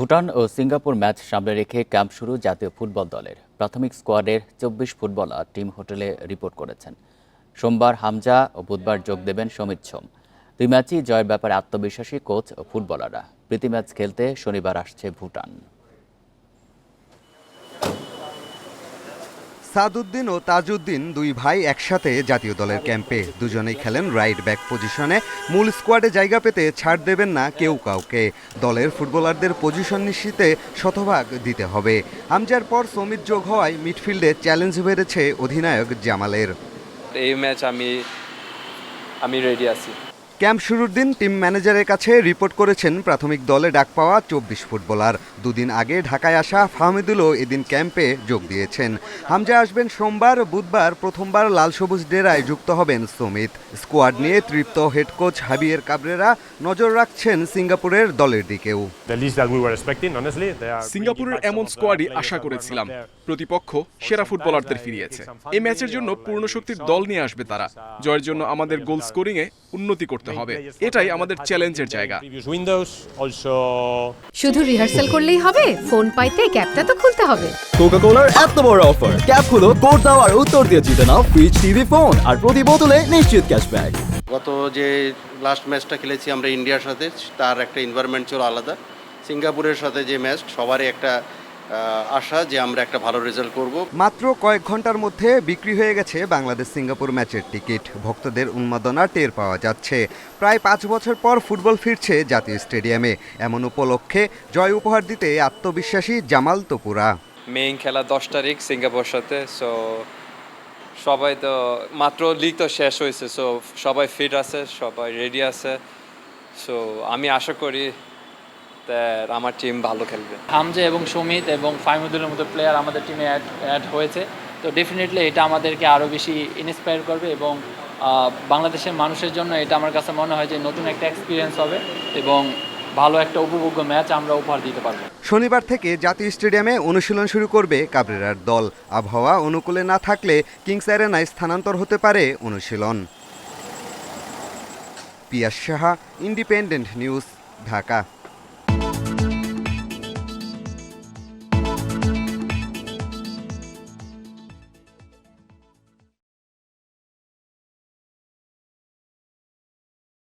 ভুটান ও Singapore match সামনে রেখে camp শুরু জাতীয় ফুটবল দলের। প্রাথমিক স্কোয়াডের চব্বিশ ফুটবলার টিম হোটেলে রিপোর্ট করেছেন। সোমবার হামজা ও বুধবার যোগ দেবেন সমিত সোম। দুই ম্যাচই জয়ের ব্যাপারে আত্মবিশ্বাসী কোচ ও ফুটবলাররা। প্রীতি ম্যাচ খেলতে শনিবার আসছে ভুটান। সাদউদ্দিন ও তাজউদ্দিন দুই ভাই একসাথে জাতীয় দলের ক্যাম্পে দুজনেই খেলেন রাইট ব্যাক পজিশনে মূল স্কোয়াডে জায়গা পেতে ছাড় দেবেন না কেউ কাউকে। দলের ফুটবলারদের পজিশন নিশ্চিতে শতভাগ দিতে হবে। হামজার পর সমিত যোগ হওয়ায় মিডফিল্ডে চ্যালেঞ্জ বেড়েছে অধিনায়ক জামালের। এই ম্যাচ আমি আমি রেডি আছি। ক্যাম্প শুরুর দিন টিম ম্যানেজারের কাছে রিপোর্ট করেছেন প্রাথমিক দলে ডাক পাওয়া চব্বিশ ফুটবলার। দুদিন আগে ঢাকায় আসা ফাহমিদুলও এদিন ক্যাম্পে যোগ দিয়েছেন। হামজা আসবেন সোমবার বুধবার প্রথমবার লাল সবুজ ডেরায় যুক্ত হবেন সমিত। স্কোয়াড নিয়ে তৃপ্ত হেড কোচ হাবিয়ের কাবরেরা নজর রাখছেন সিঙ্গাপুরের দলের দিকেও। সিঙ্গাপুরের এমন স্কোয়াডই আশা করেছিলাম. প্রতিপক্ষ সেরা ফুটবলারদের ফিরিয়েছে। এই ম্যাচের জন্য পূর্ণ শক্তির দল নিয়ে আসবে তারা জয়ের জন্য আমাদের গোল স্কোরিংয়ে উন্নতি করতে হবে। এটাই আমাদের চ্যালেঞ্জের জায়গা। শুধু রিহার্সাল করলেই হবে ফোন পাইতে ক্যাপটা তো খুলতে হবে। কোকা কোলার এত বড় অফার ক্যাপ হলো কোড দেওয়ার উত্তর দিয়ে জিতে নাও ফ্রিজ টিভি ফোন আর প্রতি বোতলে নিশ্চিত ক্যাশব্যাক গত যে লাস্ট ম্যাচটা খেলেছি আমরা ইন্ডিয়ার সাথে তার একটা এনভায়রনমেন্ট ছিল আলাদা। সিঙ্গাপুরের সাথে যে ম্যাচ সবারই একটা আশা যে আমরা একটা ভালো রেজাল্ট করব। মাত্র কয়েক ঘণ্টার মধ্যে বিক্রি হয়ে গেছে বাংলাদেশ সিঙ্গাপুর ম্যাচের টিকিট। ভক্তদের উন্মাদনা টের পাওয়া যাচ্ছে। প্রায় পাঁচ বছর পর ফুটবল ফিরছে জাতীয় স্টেডিয়ামে। এমন উপলক্ষে জয় উপহার দিতে আত্মবিশ্বাসী জামাল তোপুরা। মেইন খেলা দশ তারিখ সিঙ্গাপুর সাথে সো সবাই তো মাত্র লিগ তো শেষ হয়েছে সো সবাই ফিট আছে সবাই রেডি আছে। সো আমি আশা করি আমার টিম ভালো খেলবে। হামজা এবং সুমিত এবং ফাইমুদুলের মতো প্লেয়ার আমাদের টিমে অ্যাড অ্যাড হয়েছে। তো ডেফিনেটলি এটা আমাদেরকে আরও বেশি ইন্সপায়ার করবে এবং বাংলাদেশের মানুষের জন্য এটা আমার কাছে মনে হয় যে নতুন একটা এক্সপিরিয়েন্স হবে এবং ভালো একটা উপভোগ্য ম্যাচ আমরা উপহার দিতে পারব। শনিবার থেকে জাতীয় স্টেডিয়ামে অনুশীলন শুরু করবে কাবরেরার দল। আবহাওয়া অনুকূলে না থাকলে কিংস অ্যারেনায় স্থানান্তর হতে পারে অনুশীলন। Piyas Saha Independent News Dhaka.